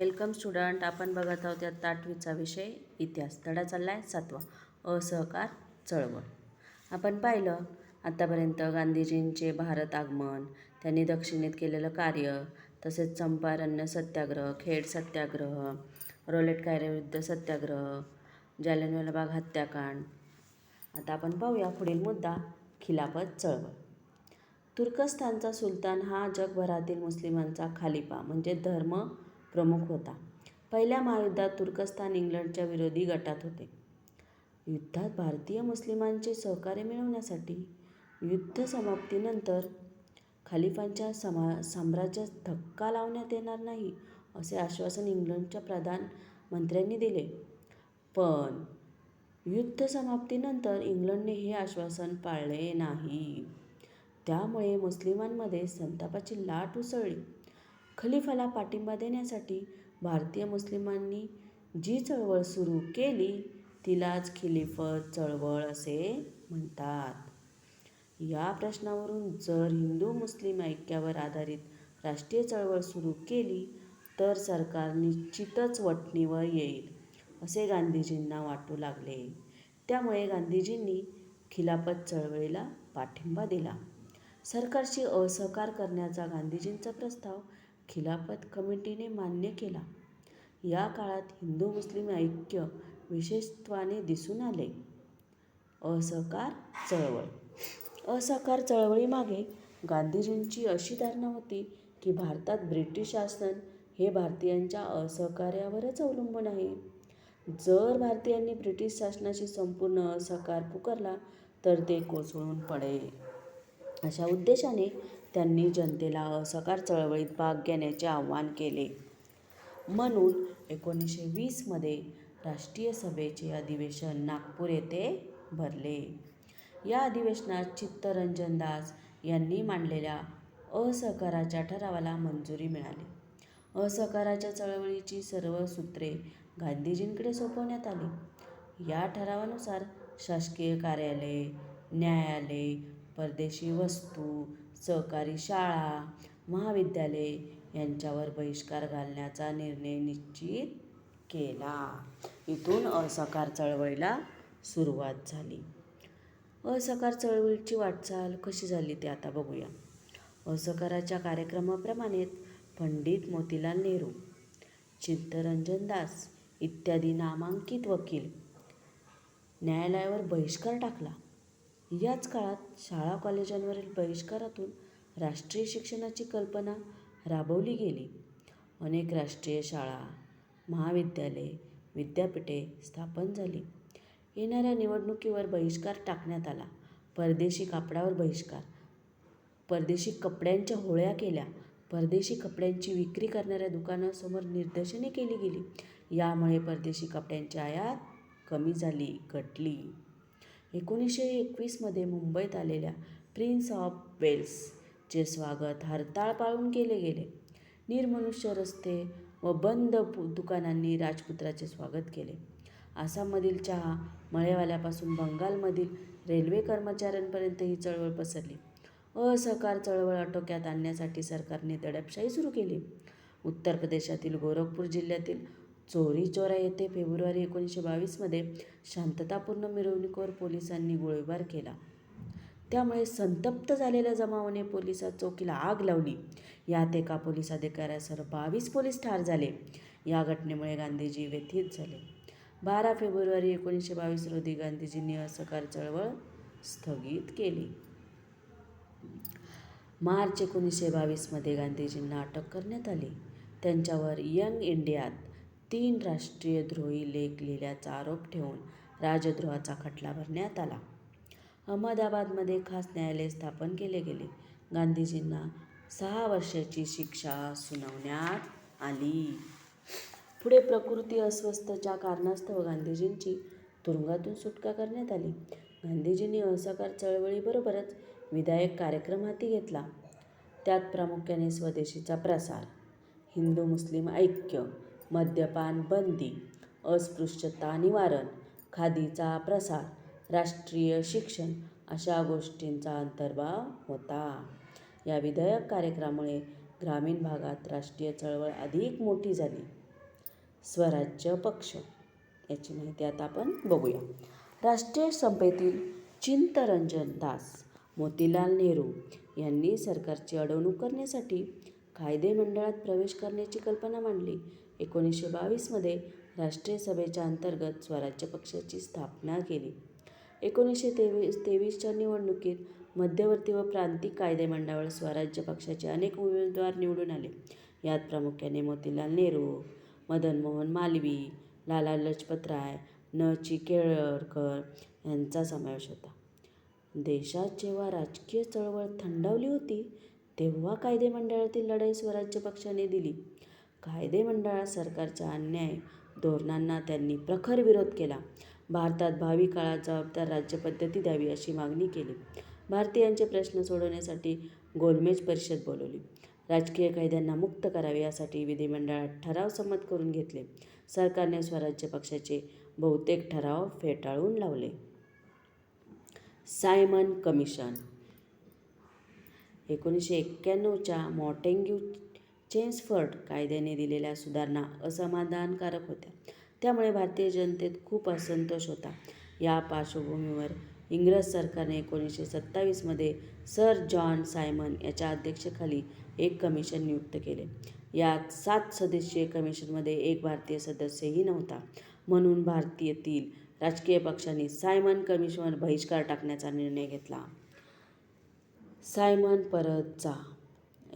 Welcome student आपण बघत आहोत यात आठवीचा विषय इतिहास. धडा चालला आहे सातवा. असहकार चळवळ. आपण पाहिलं आत्तापर्यंत गांधीजींचे भारत आगमन त्यांनी दक्षिणेत केलेलं कार्य तसेच चंपारण्य सत्याग्रह खेड सत्याग्रह रोलेट कायद्याविरुद्ध सत्याग्रह जालियनवाला बाग हत्याकांड. आता आपण पाहूया पुढील मुद्दा खिलाफत चळवळ. तुर्कस्तानचा सुलतान हा जगभरातील मुस्लिमांचा खालिफा म्हणजे धर्म प्रमुख होता. पहिल्या महायुद्धात तुर्कस्तान इंग्लंडच्या विरोधी गटात होते. युद्धात भारतीय मुस्लिमांचे सहकार्य मिळवण्यासाठी युद्ध समाप्तीनंतर खलिफांच्या समा साम्राज्यास धक्का लावण्यात येणार नाही असे आश्वासन इंग्लंडच्या प्रधानमंत्र्यांनी दिले. पण युद्ध समाप्तीनंतर इंग्लंडने हे आश्वासन पाळले नाही. त्यामुळे मुस्लिमांमध्ये संतापाची लाट उसळली. खलिफाला पाठिंबा देण्यासाठी भारतीय मुस्लिमांनी जी चळवळ सुरू केली तिलाच खिलिफत चळवळ असे म्हणतात. या प्रश्नावरून जर हिंदू मुस्लिम ऐक्यावर आधारित राष्ट्रीय चळवळ सुरू केली तर सरकार निश्चितच वटणीवर येईल असे गांधीजींना वाटू लागले. त्यामुळे गांधीजींनी खिलाफत चळवळीला पाठिंबा दिला. सरकारशी असहकार करण्याचा गांधीजींचा प्रस्ताव खिलाफत कमिटीने मान्य केला. या काळात हिंदू मुस्लिम ऐक्य विशेषत्वाने दिसून आले. असहकार चळवळ. असहकार चळवळीमागे गांधीजींची अशी धारणा होती की भारतात ब्रिटिश शासन हे भारतीयांच्या असहकार्यावरच अवलंबून आहे. जर भारतीयांनी ब्रिटिश शासनाशी संपूर्ण असहकार पुकारला तर ते कोसळून पडेल. अशा उद्देशाने त्यांनी जनतेला असहकार चळवळीत भाग घेण्याचे आवाहन केले. म्हणून एकोणीसशे वीसमध्ये राष्ट्रीय सभेचे अधिवेशन नागपूर येथे भरले. या अधिवेशनात चित्तरंजन दास यांनी मांडलेल्या असहकाराच्या ठरावाला मंजुरी मिळाली. असहकाराच्या चळवळीची सर्व सूत्रे गांधीजींकडे सोपवण्यात आली. या ठरावानुसार शासकीय कार्यालये न्यायालये परदेशी वस्तू सहकारी शाळा महाविद्यालये यांच्यावर बहिष्कार घालण्याचा निर्णय निश्चित केला. इथून असहकार चळवळीला सुरुवात झाली. असहकार चळवळीची वाटचाल कशी झाली ते आता बघूया. असहकाराच्या कार्यक्रमाप्रमाणेच पंडित मोतीलाल नेहरू चित्तरंजन दास इत्यादी नामांकित वकील न्यायालयावर बहिष्कार टाकला. याच काळात शाळा कॉलेजांवरील बहिष्कारातून राष्ट्रीय शिक्षणाची कल्पना राबवली गेली. अनेक राष्ट्रीय शाळा महाविद्यालये विद्यापीठे स्थापन झाली. येणाऱ्या निवडणुकीवर बहिष्कार टाकण्यात आला. परदेशी कापडावर बहिष्कार परदेशी कपड्यांच्या होळ्या केल्या परदेशी कपड्यांची विक्री करणाऱ्या दुकानांसमोर निदर्शने केली गेली. यामुळे परदेशी कपड्यांची आयात कमी झाली घटली. एकोणीसशे एकवीसमध्ये मुंबईत आलेल्या प्रिन्स ऑफ वेल्सचे स्वागत हरताळ पाळून केले गेले. निर्मनुष्य रस्ते व बंद दुकानांनी राजपुत्राचे स्वागत केले. आसाममधील चहा मळेवाल्यापासून बंगालमधील रेल्वे कर्मचाऱ्यांपर्यंत ही चळवळ पसरली. असहकार चळवळ आटोक्यात आणण्यासाठी सरकारने दडपशाही सुरू केली. उत्तर प्रदेशातील गोरखपूर जिल्ह्यातील चोरी चोरा येथे फेब्रुवारी एकोणीसशे बावीसमध्ये शांततापूर्ण मिरवणुकीवर पोलिसांनी गोळीबार केला. त्यामुळे संतप्त झालेल्या जमावाने पोलिसात चौकीला आग लावली. यात एका पोलीस अधिकाऱ्यासह बावीस पोलीस ठार झाले. या घटनेमुळे गांधीजी व्यथित झाले. बारा फेब्रुवारी एकोणीसशे बावीस रोजी गांधीजींनी असहकार चळवळ स्थगित केली. मार्च एकोणीसशे बावीसमध्ये गांधीजींना अटक करण्यात आली. त्यांच्यावर यंग इंडियात तीन राष्ट्रीयद्रोही लेख लिहिल्याचा आरोप ठेवून राजद्रोहाचा खटला भरण्यात आला. अहमदाबादमध्ये खास न्यायालय स्थापन केले गेले. गांधीजींना सहा वर्षाची शिक्षा सुनावण्यात आली. पुढे प्रकृती अस्वस्थच्या कारणास्तव गांधीजींची तुरुंगातून सुटका करण्यात आली. गांधीजींनी असहकार चळवळीबरोबरच विधायक कार्यक्रम हाती घेतला. त्यात प्रामुख्याने स्वदेशीचा प्रसार हिंदू मुस्लिम ऐक्य मद्यपान बंदी अस्पृश्यता निवारण खादीचा प्रसार राष्ट्रीय शिक्षण अशा गोष्टींचा अंतर्भाव होता. या विधेयक कार्यक्रमामुळे ग्रामीण भागात राष्ट्रीय चळवळ अधिक मोठी झाली. स्वराज्य पक्ष याची माहिती आता आपण बघूया. राष्ट्रीय सभेतील चिंतरंजन दास मोतीलाल नेहरू यांनी सरकारची अडवणूक करण्यासाठी कायदे मंडळात प्रवेश करण्याची कल्पना मांडली. एकोणीसशे बावीसमध्ये राष्ट्रीय सभेच्या अंतर्गत स्वराज्य पक्षाची स्थापना केली. एकोणीसशे तेवीस तेवीसच्या निवडणुकीत मध्यवर्ती व प्रांतिक कायदे मंडळावर स्वराज्य पक्षाचे अनेक उमेदवार निवडून आले. यात प्रामुख्याने मोतीलाल नेहरू मदन मोहन मालवी लाला लजपतराय न ची केळकर यांचा समावेश होता. देशात जेव्हा राजकीय चळवळ थंडावली होती तेव्हा कायदे मंडळातील लढाई स्वराज्य पक्षाने दिली. कायदेमंडळात सरकारच्या अन्याय धोरणांना त्यांनी प्रखर विरोध केला. भारतात भावी काळात जबाबदार राज्यपद्धती द्यावी अशी मागणी केली. भारतीयांचे प्रश्न सोडवण्यासाठी गोलमेज परिषद बोलवली. राजकीय कायद्यांना मुक्त करावे यासाठी विधिमंडळात ठराव संमत करून घेतले. सरकारने स्वराज्य पक्षाचे बहुतेक ठराव फेटाळून लावले. सायमन कमिशन एकोणीसशे एक्क्याण्णवच्या मॉटेंग्यू चेम्सफर्ड कायद्याने दिलेल्या सुधारणा असमाधानकारक होत्या. त्यामुळे भारतीय जनतेत खूप असंतोष होता. या पार्श्वभूमीवर इंग्रज सरकारने एकोणीसशे सत्तावीसमध्ये सर जॉन सायमन याच्या अध्यक्षतेखाली एक कमिशन नियुक्त केले. यात सात सदस्यीय कमिशनमध्ये एक भारतीय सदस्यही नव्हता. म्हणून भारतीयातील राजकीय पक्षांनी सायमन कमिशनवर बहिष्कार टाकण्याचा निर्णय घेतला. सायमन परत जा.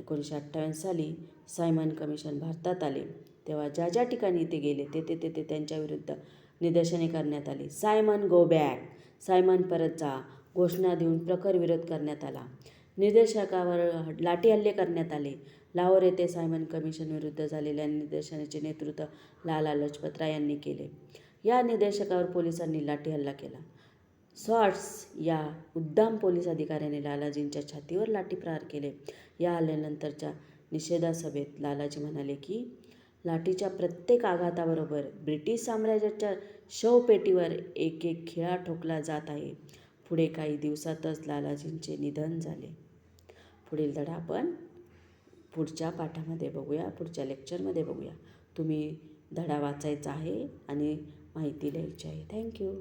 एकोणीसशे अठ्ठावन्न साली सायमन कमिशन भारतात आले. तेव्हा ज्या ज्या ठिकाणी ते गेले तेथे तेथे त्यांच्याविरुद्ध निदर्शने करण्यात आली. Simon go back! सायमन परत जा. घोषणा देऊन प्रखर विरोध करण्यात आला. निदर्शकावर लाठी हल्ले करण्यात आले. लाहोर येथे सायमन कमिशन विरुद्ध झालेल्या निदर्शनाचे नेतृत्व लाला लजपतराय यांनी केले. या निदर्शकावर पोलिसांनी लाठी हल्ला केला. सॉट्स या उद्दाम पोलीस अधिकाऱ्याने लालाजींच्या छातीवर लाठीप्रहार केले. या हल्ल्यानंतरच्या निषेधासभेत लालाजी म्हणाले की लाठीच्या प्रत्येक आघाताबरोबर ब्रिटिश साम्राज्याच्या शवपेटीवर एक एक खिळा ठोकला जात आहे. पुढे काही दिवसातच लालाजींचे निधन झाले. पुढील धडा आपण पुढच्या पाठामध्ये बघूया. पुढच्या लेक्चरमध्ये बघूया. तुम्ही धडा वाचायचा आहे आणि माहिती लिहायची आहे. थँक्यू.